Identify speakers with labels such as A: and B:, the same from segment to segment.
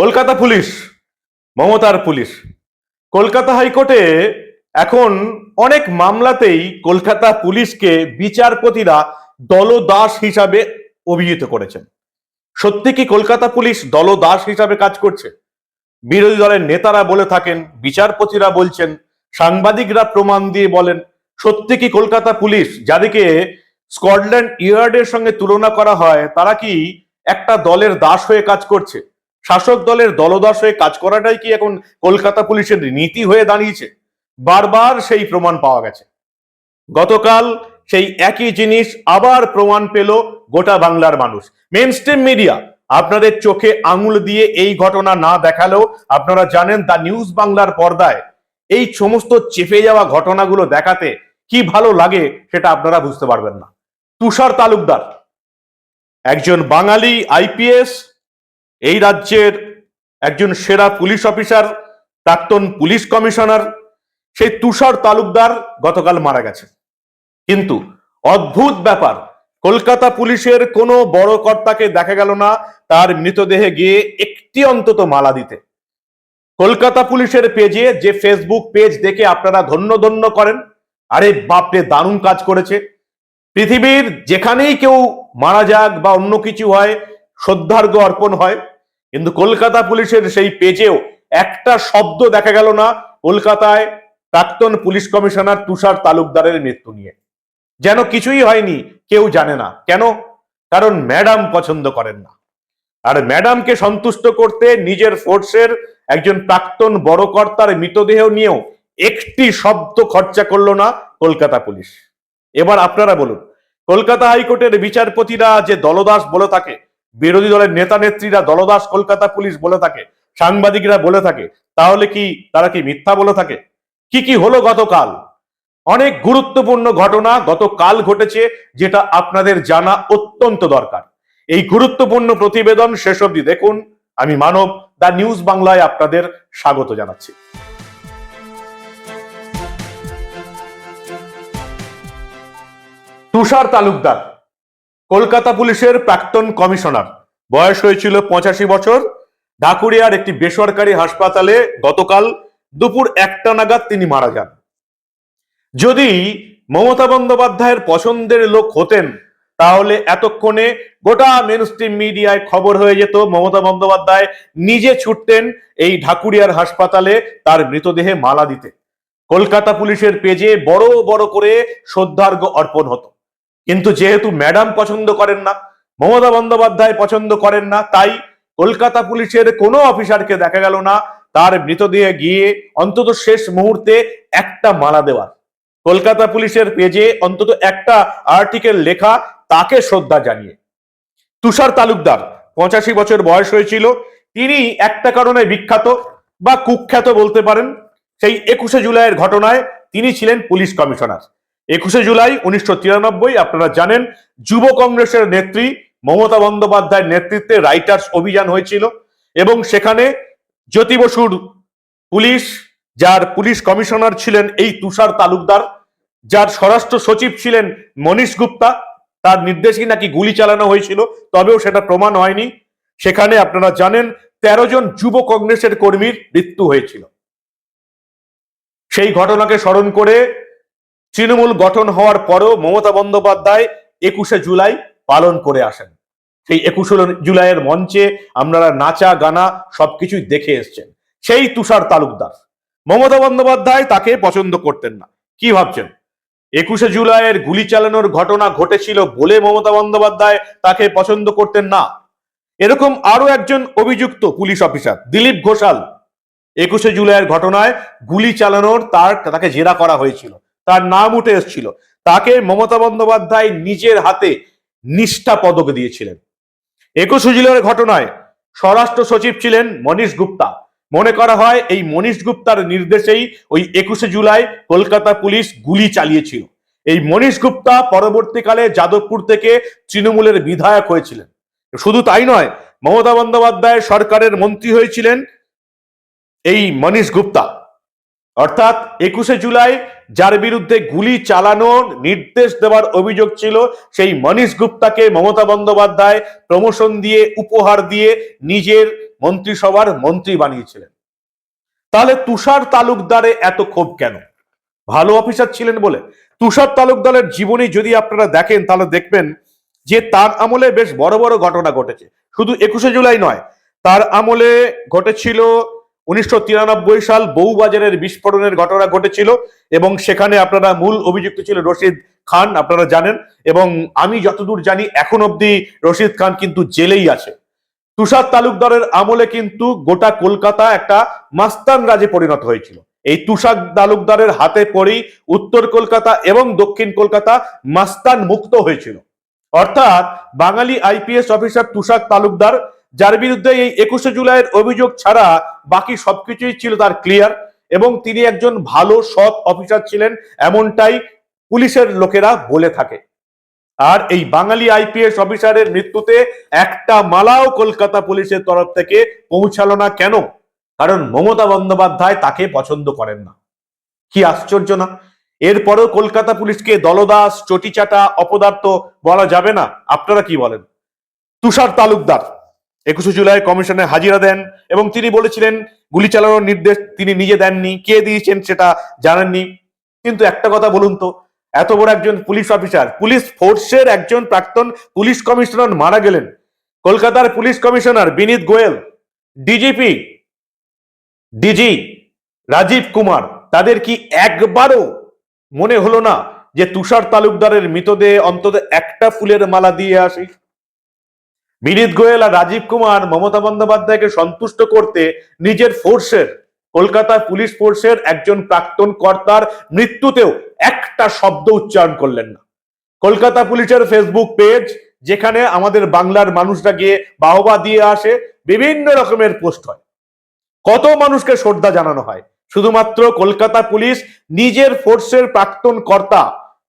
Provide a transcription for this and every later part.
A: Kolkata police, মমতার police. Kolkata হাইকোর্টে এখন অনেক মামলাতেই কলকাতা পুলিশকে বিচারপতিরা দলদাস হিসাবে অভিহিত করেছেন। সত্যি কি কলকাতা পুলিশ দলদাস হিসাবে কাজ করছে? বিরোধী দলের নেতারা বলে থাকেন, বিচারপতিরা বলছেন, সাংবাদিকরা প্রমাণ দিয়ে বলেন, সত্যি কি কলকাতা পুলিশ যাদেরকে স্কটল্যান্ড ইয়ার্ডের সঙ্গে তুলনা করা হয়, তারা কি একটা দলের দাস হয়ে কাজ করছে? শাসক দলের দলদাস হয়ে কাজ করাটাই কি এখন কলকাতা পুলিশের নীতি হয়ে দাঁড়িয়েছে? বারবার সেই প্রমাণ পাওয়া গেছে। গতকাল সেই একই জিনিস আবার প্রমাণ পেল গোটা বাংলার মানুষ। মেন মিডিয়া আপনাদের চোখে আঙুল দিয়ে এই ঘটনা না দেখালেও আপনারা জানেন দা নিউজ বাংলার পর্দায় এই সমস্ত চেপে যাওয়া ঘটনাগুলো দেখাতে কি ভালো লাগে সেটা আপনারা বুঝতে পারবেন না। তুষার তালুকদার, একজন বাঙালি আইপিএস এই রাজ্যের একজন সেরা পুলিশ অফিসার, প্রাক্তন পুলিশ কমিশনার, সেই তুষার তালুকদার গতকাল মারা গেছে। কিন্তু অদ্ভুত ব্যাপার, কলকাতা পুলিশের কোনো বড় কর্তাকে দেখা গেল না, তার মৃতদেহে গিয়ে একটি অন্তত মালা দিতে। কলকাতা পুলিশের পেজে যে ফেসবুক পেজ দেখে আপনারা ধন্য ধন্য করেন, আরে বাপরে দারুণ কাজ করেছে। পৃথিবীর যেখানেই কেউ মারা যাক বা অন্য কিছু হয় শ্রদ্ধার্ঘ অর্পণ হয়। কিন্তু কলকাতা পুলিশের সেই পেজেও একটা শব্দ দেখা গেল না কলকাতায় প্রাক্তন পুলিশ কমিশনার তুষার তালুকদারের মৃত্যু নিয়ে। যেন কিছুই হয়নি, কেউ জানে না। কেন? কারণ ম্যাডাম পছন্দ করেন না। আর ম্যাডামকে সন্তুষ্ট করতে নিজের ফোর্সের একজন প্রাক্তন বড় কর্তার মৃতদেহ নিয়েও একটি শব্দ খরচা করল না কলকাতা পুলিশ। এবার আপনারা বলুন, কলকাতা হাইকোর্টের বিচারপতিরা যে দলদাস বলে থাকে বিরোধী দলের নেতা নেত্রীরা দলদাস কলকাতা পুলিশ বলে থাকে, সাংবাদিকরা বলে থাকে, তাহলে কি তারা কি মিথ্যা বলে থাকে? কি কি হলো গতকাল? অনেক গুরুত্বপূর্ণ ঘটনা গতকাল ঘটেছে যেটা আপনাদের জানা অত্যন্ত দরকার। এই গুরুত্বপূর্ণ প্রতিবেদন শেষ অবধি দেখুন, আমি মানব, দা নিউজ বাংলায় আপনাদের স্বাগত জানাচ্ছি। তুষার তালুকদার কলকাতা পুলিশের প্রাক্তন কমিশনার। বয়স হয়েছিল পঁচাশি বছর। ঢাকুরিয়ার একটি বেসরকারি হাসপাতালে গতকাল দুপুর একটা নাগাদ তিনি মারা যান। যদি মমতা বন্দ্যোপাধ্যায়ের পছন্দের লোক হতেন, তাহলে এতক্ষণে গোটা মেন স্ট্রিম মিডিয়ায় খবর হয়ে যেত, মমতা বন্দ্যোপাধ্যায় নিজে ছুটতেন এই ঢাকুরিয়ার হাসপাতালে তার মৃতদেহে মালা দিতে। কলকাতা পুলিশের পেজে বড় বড় করে শ্রদ্ধার্ঘ অর্পণ হতো। কিন্তু যেহেতু ম্যাডাম পছন্দ করেন না, মমতা বন্দ্যোপাধ্যায় পছন্দ করেন না, তাই কলকাতা পুলিশের কোনো অফিসারকে দেখা গেল না, তার মৃতদেহে গিয়ে অন্তত শেষ মুহূর্তে একটা মালা দেওয়া। কলকাতা পুলিশের পেজে অন্তত একটা আর্টিকেল লেখা, তাকে শ্রদ্ধা জানিয়ে। তুষার তালুকদার, পঁচাশি বছর বয়স হয়েছিল, তিনি একটা কারণে বিখ্যাত বা কুখ্যাত বলতে পারেন, সেই একুশে জুলাইয়ের ঘটনায় তিনি ছিলেন পুলিশ কমিশনার। একুশে জুলাই উনিশশো তিরানব্বই, আপনারা জানেন, যুব কংগ্রেসের নেত্রী মমতা বন্দ্যোপাধ্যায়ের নেতৃত্বে রাইটার্স অভিযান হয়েছিল এবং সেখানে জ্যোতি বসুর পুলিশ, যার পুলিশ কমিশনার ছিলেন এই তুষার তালুকদার, যার স্বরাষ্ট্র সচিব ছিলেন মনীষ গুপ্তা, তার নির্দেশেই নাকি গুলি চালানো হয়েছিল, তবেও সেটা প্রমাণ হয়নি। সেখানে আপনারা জানেন, তেরো জন যুব কংগ্রেসের কর্মীর মৃত্যু হয়েছিল। সেই ঘটনাকে স্মরণ করে তৃণমূল গঠন হওয়ার পরও মমতা বন্দ্যোপাধ্যায় একুশে জুলাই পালন করে আসেন। সেই একুশে জুলাইয়ের মঞ্চে আপনারা নাচা, গানা সবকিছুই দেখে এসছেন। সেই তুষার তালুকদার। মমতা বন্দ্যোপাধ্যায় তাকে পছন্দ করতেন না। কি ভাবছেন? একুশে জুলাইয়ের গুলি চালানোর ঘটনা ঘটেছিল বলে মমতা বন্দ্যোপাধ্যায় তাকে পছন্দ করতেন না। এরকম আরও একজন অভিযুক্ত পুলিশ অফিসার, দিলীপ ঘোষাল। একুশে জুলাইয়ের ঘটনায় গুলি চালানোর তার তাকে জেরা করা হয়েছিল। তার নাম উঠে এসেছিল। তাকে মমতা বন্দ্যোপাধ্যায় নিজের হাতে নিষ্ঠা পদক দিয়েছিলেন। একুশে জুলাইয়ের ঘটনায় স্বরাষ্ট্র সচিব ছিলেন মনীষ গুপ্তা। মনে করা হয়, এই মনীষ গুপ্তার নির্দেশেই ওই একুশে জুলাই কলকাতা পুলিশ গুলি চালিয়েছিল। এই মনীষ গুপ্তা পরবর্তীকালে যাদবপুর থেকে তৃণমূলের বিধায়ক হয়েছিলেন। শুধু তাই নয়, মমতা বন্দ্যোপাধ্যায় সরকারের মন্ত্রী হয়েছিলেন এই মনীষ গুপ্তা। অর্থাৎ একুশে জুলাই যার বিরুদ্ধে গুলি চালানোর নির্দেশ দেওয়ার অভিযোগ ছিল, সেই মনীষ গুপ্তাকে মমতা বন্দ্যোপাধ্যায় প্রমোশন দিয়ে, উপহার দিয়ে নিজের মন্ত্রিসভার মন্ত্রী বানিয়েছিলেন। তাহলে তুষার তালুকদারে এত ক্ষোভ কেন? ভালো অফিসার ছিলেন বলে। তুষার তালুকদারের জীবনী যদি আপনারা দেখেন, তাহলে দেখবেন যে তার আমলে বেশ বড় বড় ঘটনা ঘটেছে। শুধু একুশে জুলাই নয়, তার আমলে ঘটেছিল উনিশশো তিরানব্বই সাল বউবাজারের বিস্ফোরণের ঘটনা ঘটেছিল এবং সেখানে আপনারা মূল অভিযুক্ত ছিল রশিদ খান, আপনারা জানেন। এবং আমি যতদূর জানি, এখন অবধি রশিদ খান কিন্তু জেলেই আছে। তুষার তালুকদারের আমলে কিন্তু গোটা কলকাতা একটা মাস্তান রাজে পরিণত হয়েছিল। এই তুষার তালুকদারের হাতে পড়েই উত্তর কলকাতা এবং দক্ষিণ কলকাতা মাস্তান মুক্ত হয়েছিল। অর্থাৎ বাঙালি আইপিএস অফিসার তুষার তালুকদার যার বিরুদ্ধে এই একুশে জুলাইয়ের অভিযোগ ছাড়া বাকি সবকিছুই ছিল তার ক্লিয়ার এবং তিনি একজন ভালো, সৎ অফিসার ছিলেন, এমনটাই পুলিশের লোকেরা বলে থাকে। আর এই বাঙালি আইপিএস অফিসারের মৃত্যুতে একটা মালাও কলকাতা পুলিশের তরফ থেকে পৌঁছালো না কেন? কারণ মমতা বন্দ্যোপাধ্যায় তাকে পছন্দ করেন না। কি আশ্চর্য না? এরপরেও কলকাতা পুলিশকে দলদাস, চটিচাটা, অপদার্থ বলা যাবে না। আপনারা কি বলেন? তুষার তালুকদার একুশে জুলাই কমিশনে হাজিরা দেন এবং তিনি বলেছিলেন, গুলি চালানোর নির্দেশ তিনি নিজে দেননি। কে দিয়েছেন সেটা জানেননি। কিন্তু একটা কথা বলুন তো, এত বড় একজন পুলিশ অফিসার, পুলিশ ফোর্সের একজন প্রাক্তন পুলিশ কমিশনার মারা গেলেন। কলকাতার police commissioner Vineet Goyal, DGP, DG Rajeev Kumar, তাদের কি একবারও মনে হলো না যে তুষার তালুকদারের মৃতদেহে অন্তত একটা ফুলের মালা দিয়ে আসি? বিনীত গোয়েল আর রাজীব কুমার মমতা বন্দ্যোপাধ্যায়কে সন্তুষ্ট করতে নিজের ফোর্সের কলকাতার পুলিশ ফোর্সের একজন প্রাক্তন কর্তার মৃত্যুতেও একটা শব্দ উচ্চারণ করলেন না। কলকাতা পুলিশের ফেসবুক পেজ, যেখানে আমাদের বাংলার মানুষরা গিয়ে বাহবা দিয়ে আসে, বিভিন্ন রকমের পোস্ট হয়। কত মানুষকে শ্রদ্ধা জানানো হয়? শুধুমাত্র কলকাতা পুলিশ নিজের ফোর্সের প্রাক্তন কর্তা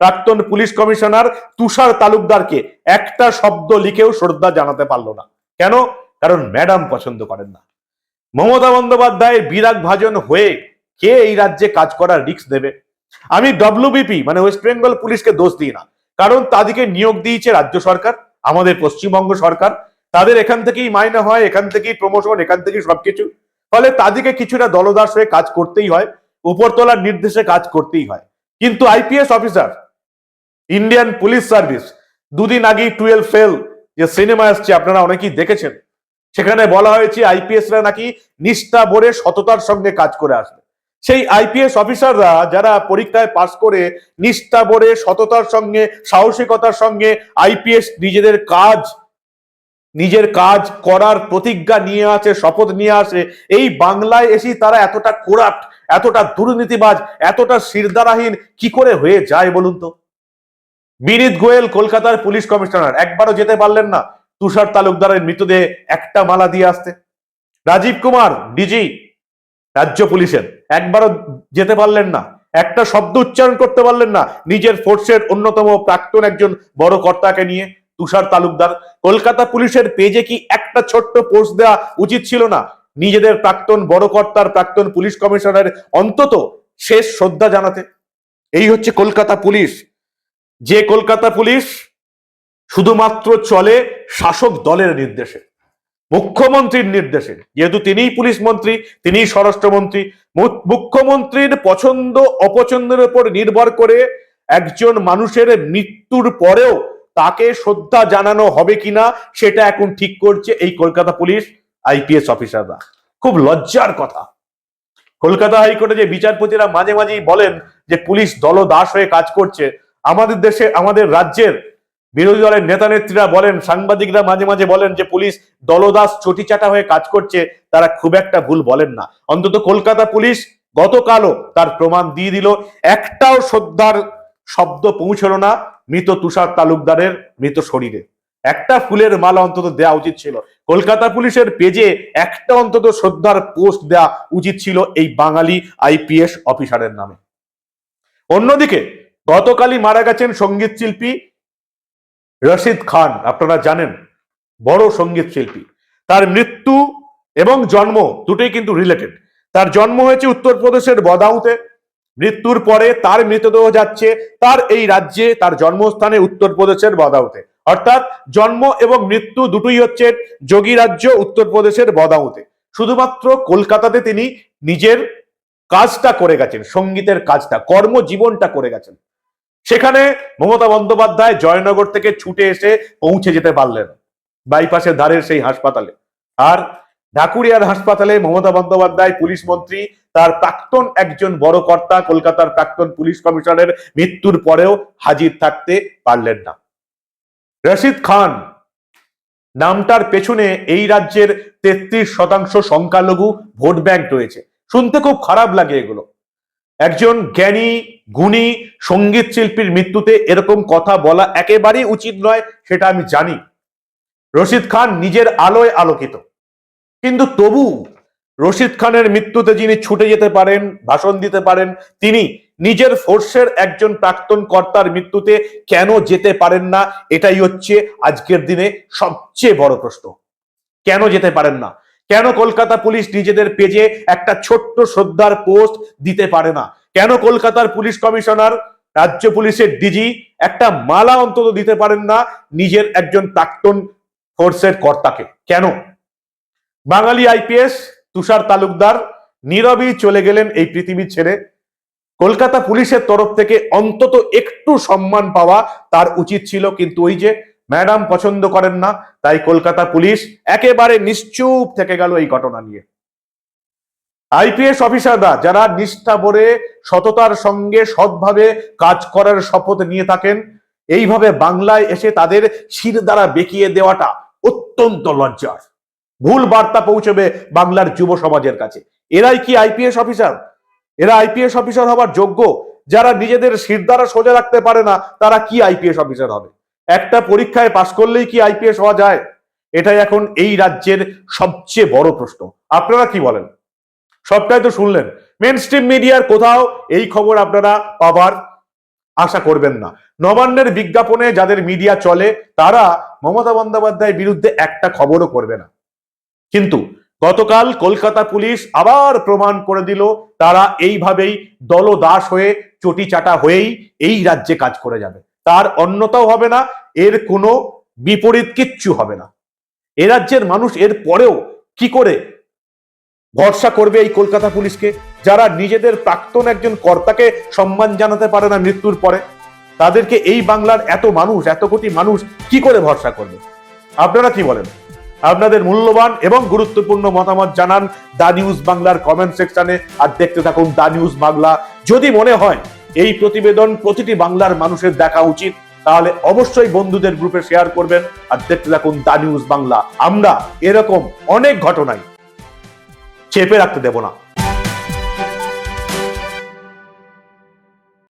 A: প্রাক্তন পুলিশ কমিশনার তুষার তালুকদারকে একটা শব্দ লিখেও শ্রদ্ধা জানাতে পারল না। কেন? কারণ ম্যাডাম পছন্দ করেন না। মমতা বন্দ্যোপাধ্যায়ের বিরাগ ভাজন হয়ে কে এই রাজ্যে কাজ করার রিস্ক দেবে আমি ডব্লিউবিপি মানে ওয়েস্ট বেঙ্গল পুলিশকে দোষ দিই না। কারণ তাদেরকে নিয়োগ দিয়েছে রাজ্য সরকার, আমাদের পশ্চিমবঙ্গ সরকার। তাদের এখান থেকেই মাইনে হয়, এখান থেকেই প্রমোশন এখান থেকেই সবকিছু। ফলে তাদেরকে কিছুটা দলদাস হয়ে কাজ করতেই হয়, উপরতলার নির্দেশে কাজ করতেই হয়। কিন্তু IPS officer Indian police service দুদিন আগেই টুয়েলভ ফেল, যে সিনেমা আসছে, আপনারা অনেকেই দেখেছেন। সেখানে বলা হয়েছে, আইপিএসরা নাকি নিষ্ঠা ভরে সততার সঙ্গে কাজ করে আসবে। সেই আইপিএস অফিসাররা যারা পরীক্ষায় পাশ করে নিষ্ঠা ভরে সততার সঙ্গে, সাহসিকতার সঙ্গে আইপিএস নিজেদের কাজ, নিজের কাজ করার প্রতিজ্ঞা নিয়ে আছে শপথ নিয়ে আসে, এই বাংলায় এসে তারা এতটা কোরাপ্ট এতটা দুর্নীতিবাজ, এতটা শিরদারাহীন কি করে হয়ে যায় বলুন তো? বিনীত গোয়েল, কলকাতার পুলিশ কমিশনার। একবারও যেতে পারলেন না। তুষার তালুকদারের মৃতদেহে একটা মালা দিয়ে আসতে। রাজীব কুমার ডিজি রাজ্য পুলিশের। একবারও যেতে পারলেন না। একটা শব্দ উচ্চারণ করতে পারলেন না। নিজের ফোর্সের অন্যতম প্রাক্তন একজন বড় কর্তাকে নিয়ে তুষার তালুকদার। কলকাতা পুলিশের পেজে কি একটা ছোট্ট পোস্ট দেওয়া উচিত ছিল না? নিজেদের প্রাক্তন বড় কর্তার প্রাক্তন পুলিশ কমিশনারের অন্তত শেষ শ্রদ্ধা জানাতে। এই হচ্ছে কলকাতা পুলিশ। যে কলকাতা পুলিশ শুধুমাত্র চলে শাসক দলের নির্দেশে, মুখ্যমন্ত্রীর নির্দেশে, যেহেতু তিনিই পুলিশ মন্ত্রী, তিনিই স্বরাষ্ট্রমন্ত্রী মুখ্যমন্ত্রীর পছন্দ অপছন্দের উপর নির্ভর করে একজন মানুষের মৃত্যুর পরেও তাকে শ্রদ্ধা জানানো হবে কিনা, সেটা এখন ঠিক করছে এই কলকাতা পুলিশ আইপিএস অফিসাররা। খুব লজ্জার কথা। কলকাতা হাইকোর্টে যে বিচারপতিরা মাঝে মাঝেই বলেন যে পুলিশ দলদাস হয়ে কাজ করছে আমাদের দেশে, আমাদের রাজ্যের বিরোধী দলের নেতা নেত্রীরা বলেন, সাংবাদিকরা মাঝে মাঝে বলেন যে পুলিশ দলদাস চটিচাটা হয়ে কাজ করছে, তারা খুব একটা ভুল বলেন না। অন্তত কলকাতা পুলিশ গতকালও তার প্রমাণ দিয়ে দিল। একটাও শ্রদ্ধার শব্দ পৌঁছল না মৃত তুষার তালুকদারের মৃত শরীরে। একটা ফুলের মালা অন্তত দেওয়া উচিত ছিল। কলকাতা পুলিশের পেজে একটা অন্তত শ্রদ্ধার পোস্ট দেওয়া উচিত ছিল এই বাঙালি আইপিএস অফিসারের নামে। অন্যদিকে গতকালই মারা গেছেন সংগীত শিল্পী রশিদ খান, আপনারা জানেন, বড় সংগীত শিল্পী। তার মৃত্যু এবং জন্ম দুটোই কিন্তু রিলেটেড তার জন্ম হয়েছে উত্তরপ্রদেশের বদাউতে, মৃত্যুর পরে তার মৃতদেহ যাচ্ছে তার এই রাজ্যে, তার জন্মস্থানে উত্তরপ্রদেশের বদাউতে। অর্থাৎ জন্ম এবং মৃত্যু দুটোই হচ্ছে যোগী রাজ্য উত্তরপ্রদেশের বদাউতে। শুধুমাত্র কলকাতাতে তিনি নিজের কাজটা করে গেছেন, সঙ্গীতের কাজটা, কর্মজীবনটা করে গেছেন। সেখানে মমতা বন্দ্যোপাধ্যায় জয়নগর থেকে ছুটে এসে পৌঁছে যেতে পারলেন, বাইপাসের ধারের সেই হাসপাতালে। আর ঢাকুরিয়ার হাসপাতালে মমতা বন্দ্যোপাধ্যায় পুলিশ মন্ত্রী, তার প্রাক্তন একজন বড় কর্তা, কলকাতার প্রাক্তন পুলিশ কমিশনারের মৃত্যুর পরেও হাজির থাকতে পারলেন না। রশিদ খান, নামটার পেছনে এই রাজ্যের তেত্রিশ শতাংশ সংখ্যালঘু ভোট ব্যাংক রয়েছে। শুনতে খুব খারাপ লাগে এগুলো। একজন জ্ঞানী, গুণী সংগীত শিল্পীর মৃত্যুতে এরকম কথা বলা একেবারেই উচিত নয়, সেটা আমি জানি। রশিদ খান নিজের আলোয় আলোকিত। কিন্তু তবু রশিদ খানের মৃত্যুতে যিনি ছুটে যেতে পারেন, ভাষণ দিতে পারেন, তিনি নিজের ফোর্সের একজন প্রাক্তন কর্তার মৃত্যুতে কেন যেতে পারেন না, এটাই হচ্ছে আজকের দিনে সবচেয়ে বড় প্রশ্ন। কেন যেতে পারেন না? কেন কলকাতা পুলিশ নিজেদের পেজে একটা ছোট্ট শ্রদ্ধার পোস্ট দিতে পারে না? কেন কলকাতার পুলিশ কমিশনার, রাজ্য পুলিশের ডিজি, একটা মালা অন্তত দিতে পারেন না নিজের একজন প্রাক্তন ফোর্সের কর্তাকে? কেন? বাঙালি আইপিএস, তুষার তালুকদার, নীরবেই চলে গেলেন এই পৃথিবী ছেড়ে। কলকাতা পুলিশের তরফ থেকে অন্তত একটু সম্মান পাওয়া তার উচিত ছিল, কিন্তু ওই যে ম্যাডাম পছন্দ করেন না, তাই কলকাতা পুলিশ একেবারে নিশ্চুপ থেকে গেল এই ঘটনা নিয়ে। আইপিএস অফিসাররা যারা নিষ্ঠা ভরে সততার সঙ্গে সৎভাবে কাজ করার শপথ নিয়ে থাকেন, এইভাবে বাংলায় এসে তাদের শির দ্বারা বেঁকিয়ে দেওয়াটা অত্যন্ত লজ্জার। ভুল বার্তা পৌঁছবে বাংলার যুব সমাজের কাছে। এরাই কি আইপিএস অফিসার? এরা আইপিএস অফিসার হবার যোগ্য? যারা নিজেদের শির দ্বারা সোজা রাখতে পারে না, তারা কি আইপিএস অফিসার হবে? একটা পরীক্ষায় পাশ করলেই কি আইপিএস হওয়া যায়? এটাই এখন এই রাজ্যের সবচেয়ে বড় প্রশ্ন। আপনারা কি বলেন? সবটাই তো শুনলেন। মেন মিডিয়ার কোথাও এই খবর আপনারা পাবার আশা করবেন না। নবান্নের বিজ্ঞাপনে যাদের মিডিয়া চলে, তারা মমতা বন্দ্যোপাধ্যায়ের বিরুদ্ধে একটা খবরও করবে না। কিন্তু গতকাল কলকাতা পুলিশ আবার প্রমাণ করে দিল, তারা এইভাবেই দলদাস হয়ে চটি চাটা হয়েই এই রাজ্যে কাজ করে যাবে। তার অন্যতাও হবে না, এর কোনো বিপরীত কিচ্ছু হবে না। এ রাজ্যের মানুষ এর পরেও কি করে ভরসা করবে এই কলকাতা পুলিশকে? যারা নিজেদের প্রাক্তন একজন কর্তাকে সম্মান জানাতে পারে না মৃত্যুর পরে, তাদেরকে এই বাংলার এত মানুষ, এত কোটি মানুষ কি করে ভরসা করবে? আপনারা কি বলেন? আপনাদের মূল্যবান এবং গুরুত্বপূর্ণ মতামত জানান দা নিউজ বাংলার কমেন্ট সেকশনে, আর দেখতে থাকুন দা নিউজ বাংলা। যদি মনে হয় এই প্রতিবেদন প্রতিটি বাংলার মানুষের দেখা উচিত। তাহলে অবশ্যই বন্ধুদের গ্রুপে শেয়ার করবেন আর দেখতে থাকুন দা নিউজ বাংলা। আমরা এরকম অনেক ঘটনায় চেপে রাখতে দেব না।